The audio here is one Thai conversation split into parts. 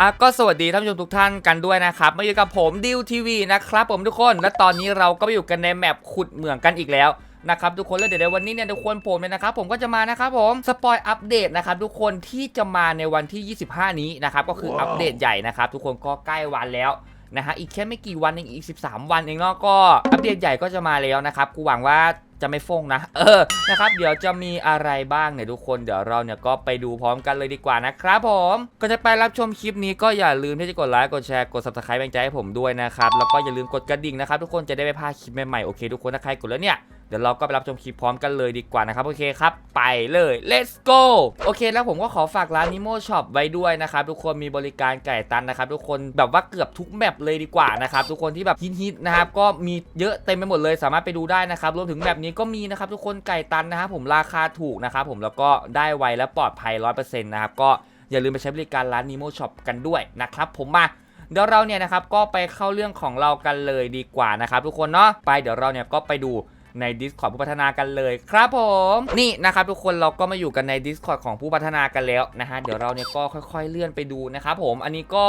อะก็สวัสดีท่านผู้ชมทุกท่านกันด้วยนะครับมาอยู่กับผมดิวทีวีนะครับผมทุกคนและตอนนี้เราก็ไปอยู่กันในแมปขุดเหมืองกันอีกแล้วนะครับทุกคนแล้วเดี๋ยวในวันนี้เนี่ยทุกคนผมเนี่ยนะครับผมก็จะมานะครับผมสปอยอัปเดตนะครับทุกคนที่จะมาในวันที่ 25 นี้นะครับก็คือว้าวอัปเดตใหญ่นะครับทุกคนก็ใกล้วันแล้วนะฮะอีกแค่ไม่กี่วันเองอีก 13 วันเองเนาะก็อัปเดตใหญ่ก็จะมาแล้วนะครับกูหวังว่า จะไม่ฟงนะ เออ นะครับ เดี๋ยวจะมีอะไรบ้างเนี่ยทุกคน เดี๋ยวเราเนี่ยก็ไปดูพร้อมกันเลยดีกว่านะครับผม ก็จะไปรับชมคลิปนี้ก็อย่าลืมที่จะกดไลค์ กดแชร์ กด subscribe เป็นกำลังใจให้ผมด้วยนะครับ แล้วก็อย่าลืมกดกระดิ่งนะครับทุกคนจะได้ไม่พลาดคลิปใหม่ๆ โอเคทุกคนถ้าใครกดแล้วเนี่ย เดี๋ยวเราก็ไปรับชมคลิปพร้อมกันเลยดีกว่านะครับ โอเคครับ ไปเลย let's go โอเค แล้วผมก็ขอฝากร้านนิโมช็อปไว้ด้วยนะครับ ทุกคนมีบริการไก่ตันนะครับทุกคนแบบว่าเกือบทุกแมปเลยดีกว่านะครับทุกคนที่แบบฮิตๆนะครับก็มีเยอะเต็มไปหมดเลย สามารถไปดูได้นะครับรวมถึงแบบนี้ก็มีนะครับทุกคนไก่ตันนะครับผมราคาถูกนะครับผมแล้วก็ได้ไวและปลอดภัย100%นะครับก็อย่าลืมไปใช้บริการร้านนิโมช็อปกันด้วยนะครับผมมาเดี๋ยวเราเนี่ยนะครับก็ไปเข้าเรื่องของเรากันเลยดีกว่านะครับทุกคนเนาะไปเดี๋ยวเราเนี่ยก็ไปดู ใน Discord ผู้พัฒนากันเลยครับผมนี่นะครับทุกคนเราก็มาอยู่กันใน Discord ของผู้พัฒนากันแล้วนะฮะเดี๋ยวเราเนี่ยก็ค่อยๆเลื่อนไปดูนะครับผมอันนี้ก็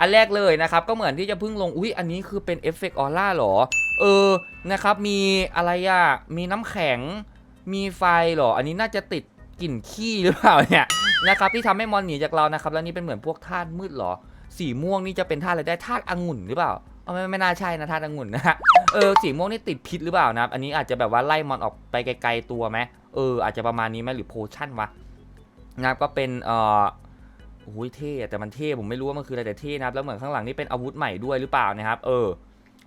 อันแรกเลยนะครับก็เหมือนที่จะเพิ่งลงอุ้ยอันนี้คือเป็นเอฟเฟกต์ออร่าหรอ เออนะครับมีอะไรอะมีน้ำแข็ง มีไฟเหรอ อันนี้น่าจะติดกลิ่นขี้หรือเปล่าเนี่ยนะครับที่ทำให้มอนหนีจากเรานะครับแล้วนี่เป็นเหมือนพวกธาตุมืดเหรอ สีม่วงนี่จะเป็นธาตุอะไรได้ธาตุองุ่นหรือเปล่า เอาไม่ไม่น่าใช่นะธาตุองุ่นนะฮะเออสีม่วงนี่ติดพิษหรือเปล่านะครับอันนี้อาจจะแบบว่าไล่มอนออกไปไกลๆตัวไหมเอออาจจะประมาณนี้ไหมหรือโพชั่นวะนะครับก็เป็นเอ่อโอ้ยเท่แต่มันเท่ผมไม่รู้ว่ามันคืออะไรแต่เท่นะครับแล้วเหมือนข้างหลังนี่เป็นอาวุธใหม่ด้วยหรือเปล่านะครับ เออ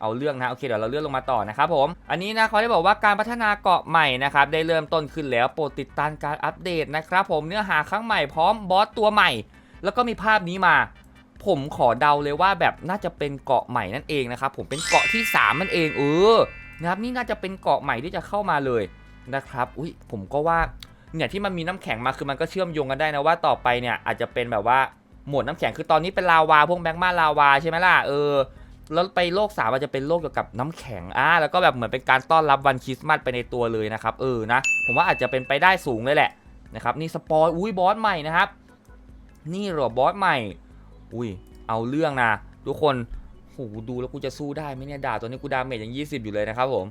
เอาเรื่องนะโอเคเดี๋ยวเราเลื่อนลงมาต่อนะครับผมอันนี้นะเขาได้บอกว่าการพัฒนาเกาะใหม่นะครับได้เริ่มต้นขึ้นแล้วโปรดติดตามการอัปเดตนะครับผมเนื้อหาครั้งใหม่พร้อมบอสตัวใหม่ แล้วก็มีภาพนี้มา ผมขอเดาเลยว่าแบบน่าจะเป็นเกาะใหม่นั่นเองนะครับผมเป็นเกาะที่ 3 นั่นเองเออนะครับนี่น่าจะเป็นเกาะใหม่ที่จะเข้ามาเลยนะครับอุ้ยผมก็ว่าเนี่ยที่มันมีน้ำแข็งมาคือมันก็เชื่อมโยงกันได้นะว่าต่อไปเนี่ยอาจจะเป็นแบบว่าหมวดน้ำแข็งคือตอนนี้เป็นลาวาพวกแบงค์มาลาวาใช่ไหมล่ะเออแล้วไปโลกสามอาจจะเป็นโลกเกี่ยวกับน้ำแข็งอ่าแล้วก็แบบเหมือนเป็นการต้อนรับวันคริสต์มาสไปในตัวเลยนะครับเออนะผมว่าอาจจะเป็นไปได้สูงเลยแหละนะครับนี่สปอยอุ้ยบอสใหม่นะครับนี่หรอบอสใหม่ อุ้ย เอาเรื่องนะ ทุกคนโหดูแล้วกูจะสู้ได้ไหมเนี่ยด่าตัวนี้กูดาเมจยัง 20 อยู่เลยนะครับผม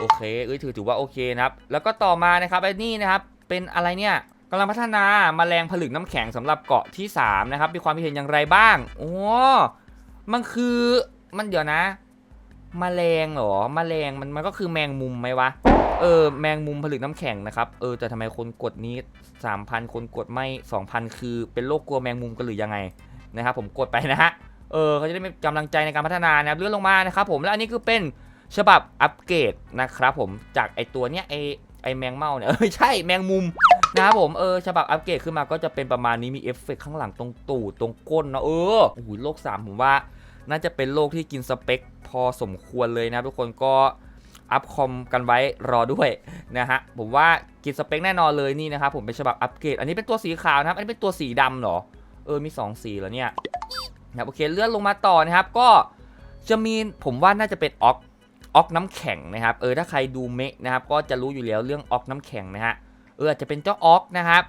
โอเค เอ้ยถือถือว่าโอเคนะครับ แล้วก็ต่อมานะครับไอ้นี่นะครับ เป็นอะไรเนี่ยกำลังพัฒนาแมลงผลึกน้ำแข็งสำหรับเกาะที่สามนะครับ มีความคิดเห็นอย่างไรบ้าง โอ้ มันคือมันเดี๋ยวนะแมลงเหรอแมลงมันมันก็คือแมงมุมไหมวะ เออ แมงมุมผลึกน้ำแข็งนะครับ เออแต่ทำไมคนกดนี้ 3,000 คนกดไม่ 2,000 คือเป็นโรคกลัวแมงมุมกันหรือยังไง นะครับผมกดไปนะฮะเออเขาจะได้มีกำลังใจในการพัฒนานะครับเลื่อนลงมานะครับผมแล้วอันนี้คือเป็นฉบับอัปเกรดนะครับผมจากไอตัวเนี้ยไอไอแมงเม่าเนี่ยเออใช่แมงมุมนะครับผมเออฉบับอัปเกรดขึ้นมาก็จะเป็นประมาณนี้มีเอฟเฟกต์ข้างหลังตรงตูดตรงก้นเนาะเออโอ้โหโลกสามผมว่า น่าจะเป็นโลกที่กินสเปค พอสมควรเลยนะทุกคนก็อัพคอมกันไว้รอด้วยนะฮะผมว่ากินสเปคแน่นอนเลยนี่นะครับผมเป็นฉบับอัปเกรดอันนี้เป็นตัวสีขาวนะครับอันนี้เป็นตัวสีดำเหรอ เออมี2สีแล้วเนี่ยนะครับโอเคเลื่อนลงมาต่อนะครับ ก็จะมีผมว่าน่าจะเป็นออกออกน้ำแข็งนะครับ เออถ้าใครดูเมะนะครับ ก็จะรู้อยู่แล้วเรื่องออกน้ำแข็งนะฮะเอออาจจะเป็นเจ้าออกนะครับ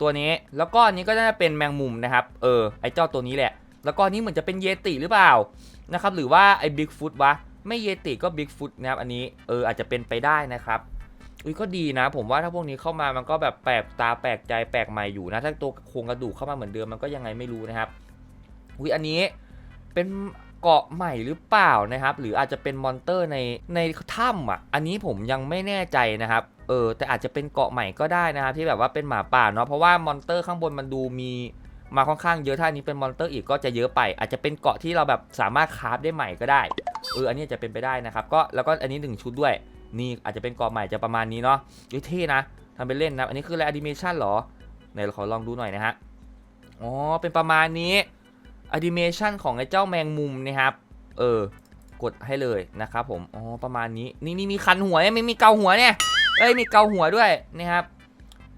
ตัวนี้แล้วก็อันนี้ก็น่าจะเป็นแมงมุมนะครับ เออไอเจ้าตัวนี้แหละ แล้วก็อันนี้เหมือนจะเป็นเยติหรือเปล่านะครับ หรือว่าไอ้บิ๊กฟุตวะไม่เยติก็บิ๊กฟุตนะครับ อันนี้เอออาจจะเป็นไปได้นะครับ อุ้ยก็ดีนะ ผมว่าถ้าพวกนี้เข้ามามันก็แบบแปลกตาแปลกใจแปลกใหม่อยู่นะถ้าตัวโครงกระดูกเข้ามาเหมือนเดิมมันก็ยังไงไม่รู้นะครับอุ้ยอันนี้เป็นเกาะใหม่หรือเปล่านะครับ หรืออาจจะเป็นมอนเตอร์ในในถ้ำอะ อันนี้ผมยังไม่แน่ใจนะครับเออแต่อาจจะเป็นเกาะใหม่ก็ได้นะครับที่แบบว่าเป็นหมาป่าเนาะเพราะว่ามอนเตอร์ข้างบนมันดูมี มาค่อนข้างเยอะถ้านี้เป็นมอนเตอร์อีกก็จะเยอะไป อาจจะเป็นเกาะที่เราแบบสามารถคราฟได้ใหม่ก็ได้เอออันนี้จะเป็นไปได้นะครับก็แล้วก็อันนี้หนึ่งชุดด้วย นี่อาจจะเป็นเกาะใหม่จะประมาณนี้เนาะเฮ้ยเท่นะทำเป็นเล่นนะอันนี้คืออะไรแอนิเมชันเหรอไหนเราขอลองดูหน่อยนะฮะอ๋อเป็นประมาณนี้แอนิเมชันของไอ้เจ้าแมงมุมนะครับเออกดให้เลยนะครับผมอ๋อประมาณนี้นี่นี่มีคันหัวเนี่ยไม่มีเกาหัวเนี่ยเอ้ยมีเกาหัวด้วยนะครับ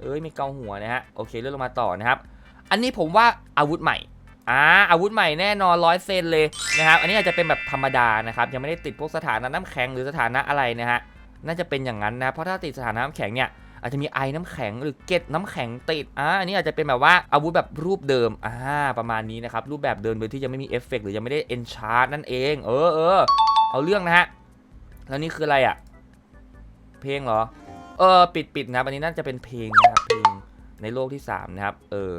เอ้ยมีเกาหัวนะฮะโอเคเลื่อนลงมาต่อนะครับ อันนี้ผมว่าอาวุธใหม่อ่าอาวุธใหม่แน่นอนร้อยเซนเลยนะครับอันนี้อาจจะเป็นแบบธรรมดานะครับยังไม่ได้ติดพวกสถานะน้ำแข็งหรือสถานะอะไรนะฮะน่าจะเป็นอย่างนั้นนะเพราะถ้าติดสถานะน้ำแข็งเนี่ยอาจจะมีไอ้น้ำแข็งหรือเกล็ดน้ำแข็งติดอ่าอันนี้อาจจะเป็นแบบว่าอาวุธแบบรูปเดิมอ่าประมาณนี้นะครับรูปแบบเดิมโดยที่ยังไม่มีเอฟเฟกต์หรือยังไม่ได้เอนชาร์นั่นเองเออเออเอาเรื่องนะฮะแล้วนี่คืออะไรอะ เพลงเหรอ เออปิดปิดนะครับอันนี้น่าจะเป็นเพลงนะครับเพลงในโลกที่ 3 นะครับ เออ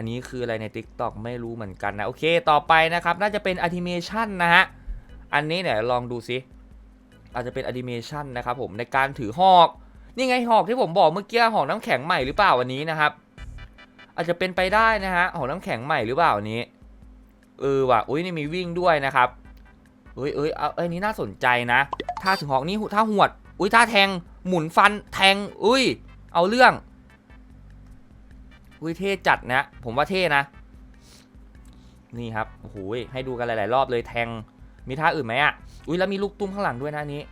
อันนี้คืออะไรใน Tik t o อกไม่รู้เหมือนกันนะ โอเค ต่อไปนะครับ น่าจะเป็นแอนิเมชันนะฮะ อันนี้เนี่ยลองดูซิ อาจจะเป็นแอนิเมชันนะครับผมในการถือหอก นี่ไงหอกที่ผมบอกเมื่อกี้หอกน้ำแข็งใหม่หรือเปล่าวันนี้นะครับ อาจจะเป็นไปได้นะฮะหอกน้ำแข็งใหม่หรือเปล่าอันนี้ เออว่ะอุ้ยนี่มีวิ่งด้วยนะครับเอ้ยเอ้ยเอาเอ้ยนี่น่าสนใจนะท่าถึงหอกนี่ท่าหวด อุ้ยท่าแทงหมุนฟันแทง อุ้ย เอาเรื่อง อุ้ยเท่จัดนะ ผมว่าเท่นะ นี่ครับโอ้โหให้ดูกันหลาย ๆ รอบเลยแทง มีท่าอื่นไหมอะ อุ้ยแล้วมีลูกตุ้มข้างหลังด้วยนะนี้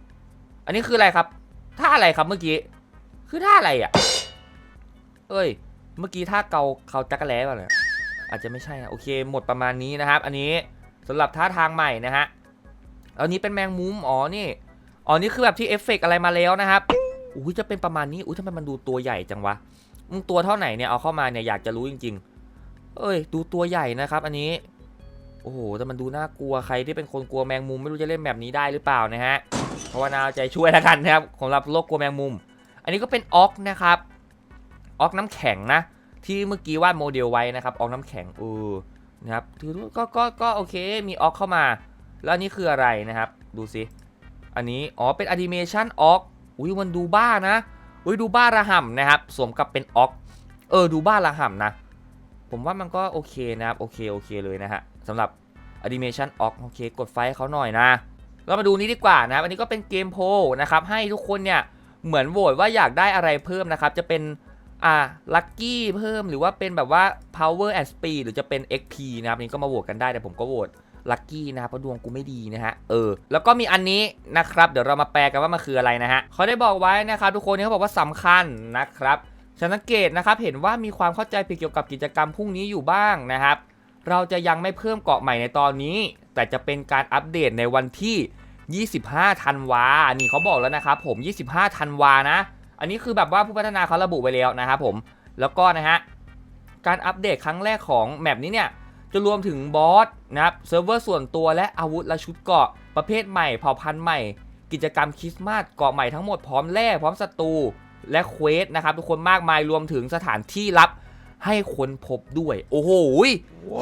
อันนี้คืออะไรครับ ท่าอะไรครับเมื่อกี้ คือท่าอะไรอะ เอ้ย เมื่อกี้ท่าเกาเขาจักรแล้ป่ะเนี่ยอาจจะไม่ใช่นะโอเค หมดประมาณนี้นะครับ อันนี้สำหรับท่าทางใหม่นะฮะอันนี้เป็นแมงมุม อ๋อ นี่ อ๋อ นี่คือแบบที่เอฟเฟกต์อะไรมาแล้วนะครับ อุ้ยจะเป็นประมาณนี้ อุ้ยทำไมมันดูตัวใหญ่จังวะ มึงตัวเท่าไหนเนี่ยเอาเข้ามาเนี่ยอยากจะรู้จริง ๆ เอ้ย ดูตัวใหญ่นะครับ อันนี้โอ้โหแต่มันดูน่ากลัวใครที่เป็นคนกลัวแมงมุมไม่รู้จะเล่นแบบนี้ได้หรือเปล่านะฮะเพราะว่านาใจช่วยแล้วกันนะครับสำหรับโลกกลัวแมงมุม อันนี้ก็เป็นออกนะครับออกน้ำแข็งนะ ที่เมื่อกี้วาดโมเดลไว้นะครับออกน้ำแข็งเออนะครับถือก็ก็ก็โอเคมีออกเข้ามา แล้วอันนี้คืออะไรนะครับ ดูสิอันนี้อ๋อเป็นแอนิเมชันออกอุ้ยมันดูบ้านะ อุ้ยดูบ้าระห่ำนะครับ สวมกับเป็นออกเออดูบ้าระห่ำนะ ผมว่ามันก็โอเคนะครับ โอเคโอเคเลยนะฮะสำหรับแอนิเมชันออกโอเคกดไฟให้เขาหน่อยนะเรามาดูนี้ดีกว่านะครับอันนี้ก็เป็นเกมโพลนะครับให้ทุกคนเนี่ยเหมือนโหวตว่าอยากได้อะไรเพิ่มนะครับ จะเป็นอ่าลัคกี้เพิ่มหรือว่าเป็นแบบว่า power and speed หรือจะเป็น XP นะครับนนี้ก็มาโหวตกันได้แต่ผมก็โหวต ลัคกี้นะครับเพราะดวงกูไม่ดีนะฮะเออแล้วก็มีอันนี้นะครับเดี๋ยวเรามาแปลกันว่ามันคืออะไรนะฮะเขาได้บอกไว้นะครับทุกคนนี่เขาบอกว่าสำคัญนะครับฉันสังเกตนะครับเห็นว่ามีความเข้าใจผิดเกี่ยวกับกิจกรรมพรุ่งนี้อยู่บ้างนะครับ เราจะยังไม่เพิ่มเกาะใหม่ในตอนนี้ แต่จะเป็นการอัปเดตในวันที่ 25ธันวานี่เขาบอกแล้วนะครับผม 25ธันวานะ อันนี้คือแบบว่าผู้พัฒนาเขาระบุไว้แล้วนะครับผมแล้วก็นะฮะการอัปเดตครั้งแรกของแมปนี้เนี่ย จะรวมถึงบอสนะครับเซิร์ฟเวอร์ส่วนตัวและอาวุธและชุดเกราะประเภทใหม่เผ่าพันธุ์ใหม่ กิจกรรมคริสต์มาสเกาะใหม่ทั้งหมดพร้อมแร่พร้อมศัตรูและเควสนะครับทุกคนมากมายรวมถึงสถานที่ลับให้คนพบด้วย โอ้โหย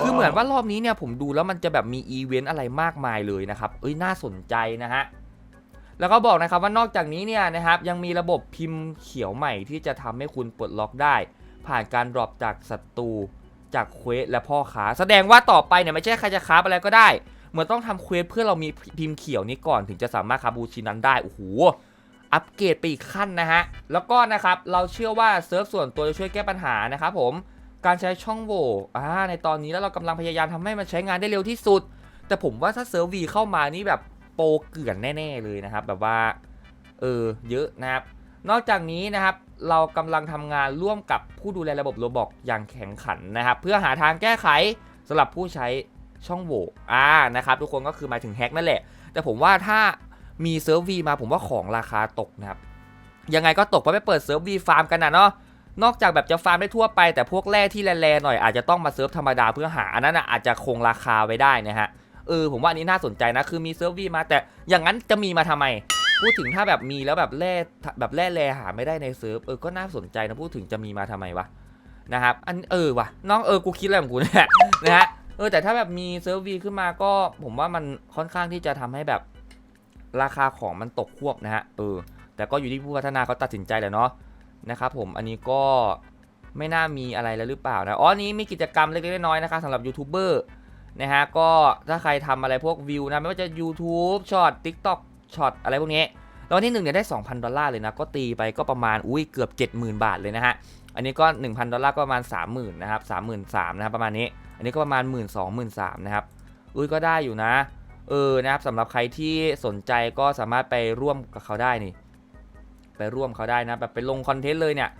คือเหมือนว่ารอบนี้เนี่ยผมดูแล้วมันจะแบบมีอีเวนต์อะไรมากมายเลยนะครับ เอ้ยน่าสนใจนะฮะ แล้วก็บอกนะครับว่านอกจากนี้เนี่ยนะครับยังมีระบบพิมพ์เขียวใหม่ที่จะทำให้คุณปลดล็อกได้ ผ่านการดรอปจากศัตรู จากเควสและพ่อค้า แสดงว่าต่อไปเนี่ยไม่ใช่ใครจะค้าอะไรก็ได้ เหมือนต้องทำเควสเพื่อเรามีพิมพ์เขียวนี้ก่อนถึงจะสามารถคาบูชินั้นได้โอ้โหอัปเกรดไปอีกขั้นนะฮะแล้วก็นะครับเราเชื่อว่าเซิร์ฟส่วนตัวจะช่วยแก้ปัญหานะครับผมการใช้ช่องโหว่อ่าในตอนนี้แล้วเรากำลังพยายามทำให้มันใช้งานได้เร็วที่สุด แต่ผมว่าถ้าเซิร์ฟวีเข้ามานี่แบบโปเกื่อนแน่ ๆ เลยนะครับ แบบว่า เออ เยอะนะครับ นอกจากนี้นะครับเรากำลังทำงานร่วมกับผู้ดูแลระบบโรบอกอย่างแข็งขันนะครับ เพื่อหาทางแก้ไขสำหรับผู้ใช้ช่องโหว่อ่านะครับทุกคนก็คือหมายถึงแฮกนั่นแหละ แต่ผมว่าถ้ามีเซิร์ฟวีมาผมว่าของราคาตกนะครับ ยังไงก็ตกเพราะไปเปิดเซิร์ฟวีฟาร์มกันนะเนาะนอกจากแบบจะฟาร์มได้ทั่วไปแต่พวกแร่ที่แร่ๆหน่อยอาจจะต้องมาเซิร์ฟธรรมดาเพื่อหาอันนั้นนะอาจจะคงราคาไว้ได้นะฮะเออผมว่าอันนี้น่าสนใจนะคือมีเซิร์ฟวีมาแต่อย่างนั้นจะมีมาทำไม พูดถึงถ้าแบบมีแล้วแบบแร่แบบแร่แร่หาไม่ได้ในเซิร์ฟเออก็น่าสนใจนะพูดถึงจะมีมาทำไมวะนะครับอันเออวะน้องเออกูคิดอะไรของกูเนี่ยนะฮะเออแต่ถ้าแบบมีเซิร์ฟวีขึ้นมาก็ผมว่ามันค่อนข้างที่จะทำให้แบบราคาของมันตกควบนะฮะเออ แต่ก็อยู่ที่ผู้พัฒนาเขาตัดสินใจแหละเนาะนะครับผมอันนี้ก็ไม่น่ามีอะไรแล้วหรือเปล่านะอ๋อนี้มีกิจกรรมเล็กๆน้อยๆนะครับสำหรับยูทูบเบอร์นะฮะก็ถ้าใครทำอะไรพวกวิวนะ ไม่ว่าจะ YouTube ช็อต TikTok ช็อตอะไรพวกนี้รางวัลที่1เนี่ยได้ 2,000 ดอลลาร์เลยนะ ก็ตีไปก็ประมาณอุ้ยเกือบ 70,000 บาทเลยนะฮะ อันนี้ก็ 1,000 ดอลลาร์ก็ประมาณ 30,000 นะครับ 33,000นะครับประมาณนี้ อันนี้ก็ประมาณ 1 2 0 0 0 0นะครับ อุ้ยก็ได้อยู่นะ เออ นะครับสำหรับใครที่สนใจก็สามารถไปร่วมกับเขาได้นี่ ไปร่วมเขาได้นะ แบบไปลงคอนเทนต์เลยเนี่ย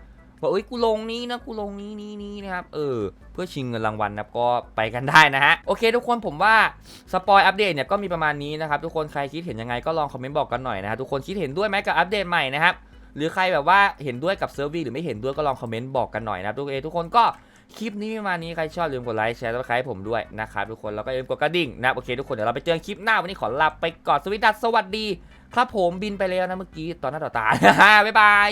ว่าอุ้ยกูลงนี้นะกูลงนี้นี้นี้นะครับเออเพื่อชิงเงินรางวัลนะครับก็ไปกันได้นะฮะโอเค ทุกคนผมว่าสปอยอัปเดตเนี่ยก็มีประมาณนี้นะครับทุกคนใครคิดเห็นยังไงก็ลองคอมเมนต์บอกกันหน่อยนะฮะทุกคนคิดเห็นด้วยไหมกับอัปเดตใหม่นะครับหรือใครแบบว่าเห็นด้วยกับเซิร์ฟวีหรือไม่เห็นด้วยก็ลองคอมเมนต์บอกกันหน่อยนะครับทุกคนทุกคนก็คลิปนี้ประมาณนี้ใครชอบอย่าลืมกดไลค์แชร์แล้วใครผมด้วยนะครับทุกคนแล้วก็อย่าลืมกดกระดิ่งนะโอเคทุกคนเดี๋ยวเราไปเจอคลิปหน้าวันนี้ขอลาไปก่อนสวัสดีสวัสดี ครับผมบินไปแล้วนะเมื่อกี้ตอนหน้าต่อตา บ๊ายบาย